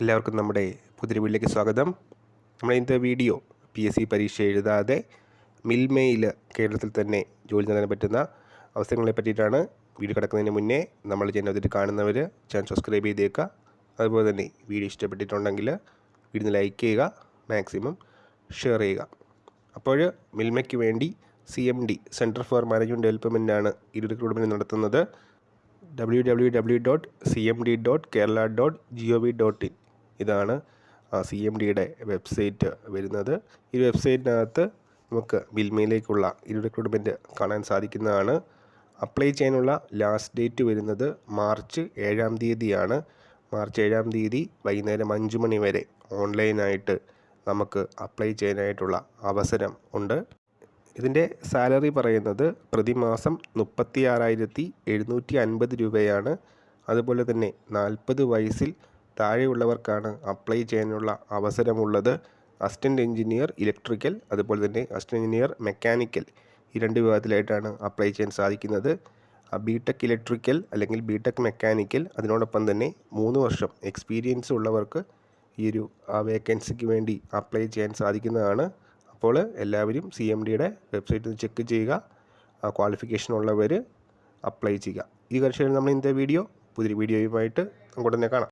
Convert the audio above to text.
എല്ലാവർക്കും നമ്മുടെ പുതിയ വീട്ടിലേക്ക് സ്വാഗതം. നമ്മുടെ ഇന്നത്തെ വീഡിയോ പി എസ് സി പരീക്ഷ എഴുതാതെ മിൽമയിൽ കേരളത്തിൽ തന്നെ ജോലി നേടാൻ പറ്റുന്ന അവസരങ്ങളെ പറ്റിയിട്ടാണ് വീഡിയോ കിടക്കുന്നതിന് മുന്നേ നമ്മൾ ചെയ്യുന്നതിൽ കാണുന്നവർ ചാനൽ സബ്സ്ക്രൈബ് ചെയ്തേക്കുക അതുപോലെ തന്നെ വീഡിയോ ഇഷ്ടപ്പെട്ടിട്ടുണ്ടെങ്കിൽ വീഡിയോ ലൈക്ക് ചെയ്യുക മാക്സിമം ഷെയർ ചെയ്യുക. അപ്പോൾ മിൽമയ്ക്ക് വേണ്ടി C M D centre for management ഡെവലപ്മെന്റാണ് ഈ റിക്രൂട്ട്മെന്റ് നടത്തുന്നത്. W W W dot C M D dot Kerala dot G O V dot in ഇതാണ് സി എം ഡിയുടെ വെബ്സൈറ്റ് വരുന്നത്. ഈ വെബ്സൈറ്റിനകത്ത് നമുക്ക് മിൽമയിലേക്കുള്ള ഈ റിക്രൂട്ട്മെന്റ് കാണാൻ സാധിക്കുന്നതാണ്. അപ്ലൈ ചെയ്യാനുള്ള ലാസ്റ്റ് ഡേറ്റ് വരുന്നത് മാർച്ച് ഏഴാം തീയതിയാണ്. മാർച്ച് ഏഴാം തീയതി വൈകുന്നേരം അഞ്ച് മണി വരെ ഓൺലൈനായിട്ട് നമുക്ക് അപ്ലൈ ചെയ്യാനായിട്ടുള്ള അവസരം ഉണ്ട്. ഇതിന്റെ സാലറി പറയുന്നത് പ്രതിമാസം മുപ്പത്തി ആറായിരത്തി എഴുന്നൂറ്റി അൻപത് രൂപയാണ്. അതുപോലെ തന്നെ നാൽപ്പത് വയസ്സിൽ താഴെയുള്ളവർക്കാണ് അപ്ലൈ ചെയ്യാനുള്ള അവസരമുള്ളത്. അസിസ്റ്റന്റ് എഞ്ചിനീയർ ഇലക്ട്രിക്കൽ അതുപോലെ തന്നെ അസിസ്റ്റന്റ് എഞ്ചിനീയർ മെക്കാനിക്കൽ ഈ രണ്ട് വിഭാഗത്തിലായിട്ടാണ് അപ്ലൈ ചെയ്യാൻ സാധിക്കുന്നത്. ബി ടെക് ഇലക്ട്രിക്കൽ അല്ലെങ്കിൽ ബി ടെക് മെക്കാനിക്കൽ അതിനോടൊപ്പം തന്നെ മൂന്ന് വർഷം എക്സ്പീരിയൻസ് ഉള്ളവർക്ക് ഈ ഒരു വേക്കൻസിക്ക് വേണ്ടി അപ്ലൈ ചെയ്യാൻ സാധിക്കുന്നതാണ്. അപ്പോൾ എല്ലാവരും സി എം ഡിയുടെ വെബ്സൈറ്റിൽ ചെക്ക് ചെയ്യുക. ക്വാളിഫിക്കേഷൻ ഉള്ളവർ അപ്ലൈ ചെയ്യുക. ഈ കർഷകർ നമ്മൾ ഇന്നത്തെ വീഡിയോ പുതിയ വീഡിയോയുമായിട്ട് നമുക്ക് ഉടനെ കാണാം.